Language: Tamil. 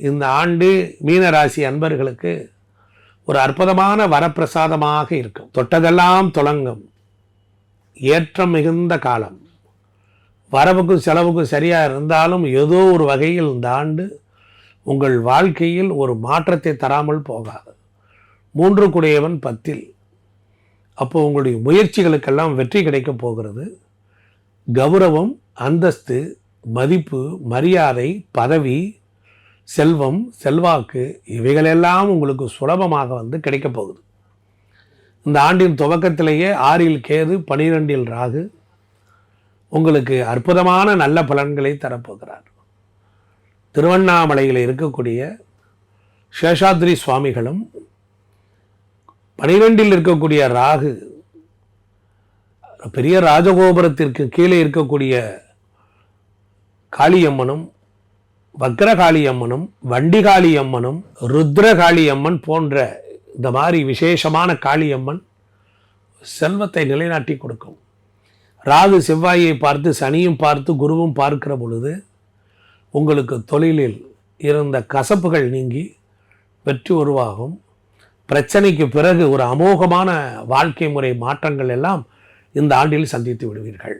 இந்த ஆண்டு மீன ராசி அன்பர்களுக்கு ஒரு அற்புதமான வரப்பிரசாதமாக இருக்கும். தொட்டதெல்லாம் தொடங்கும். ஏற்றம் மிகுந்த காலம். வரவுக்கும் செலவுக்கும் சரியாக இருந்தாலும் ஏதோ ஒரு வகையில் இந்த ஆண்டு உங்கள் வாழ்க்கையில் ஒரு மாற்றத்தை தராமல் போகாது. மூன்று குடையவன் பத்தில். அப்போ உங்களுடைய முயற்சிகளுக்கெல்லாம் வெற்றி கிடைக்கப் போகிறது. கௌரவம் அந்தஸ்து மதிப்பு மரியாதை பதவி செல்வம் செல்வாக்கு இவைகளெல்லாம் உங்களுக்கு சுலபமாக வந்து கிடைக்கப் போகுது. இந்த ஆண்டின் துவக்கத்திலேயே ஆறில் கேது பனிரெண்டில் ராகு உங்களுக்கு அற்புதமான நல்ல பலன்களை தரப்போகிறார். திருவண்ணாமலையில் இருக்கக்கூடிய சேஷாத்ரி சுவாமிகளும் பனிரெண்டில் இருக்கக்கூடிய ராகு பெரிய ராஜகோபுரத்திற்கு கீழே இருக்கக்கூடிய காளியம்மனும் வக்ரகாளி அம்மனும் வண்டிகாளி அம்மனும் ருத்ரகாளி அம்மன் போன்ற இந்த மாதிரி விசேஷமான காளியம்மன் செல்வத்தை நிலைநாட்டி கொடுக்கும். ராகு செவ்வாயை பார்த்து சனியும் பார்த்து குருவும் பார்க்கிற பொழுது உங்களுக்கு தொழிலில் இருந்த கசப்புகள் நீங்கி வெற்றி உருவாகும். பிரச்சனைக்கு பிறகு ஒரு அமோகமான வாழ்க்கை முறை மாற்றங்கள் எல்லாம் இந்த ஆண்டில் சந்தித்து விடுவீர்கள்.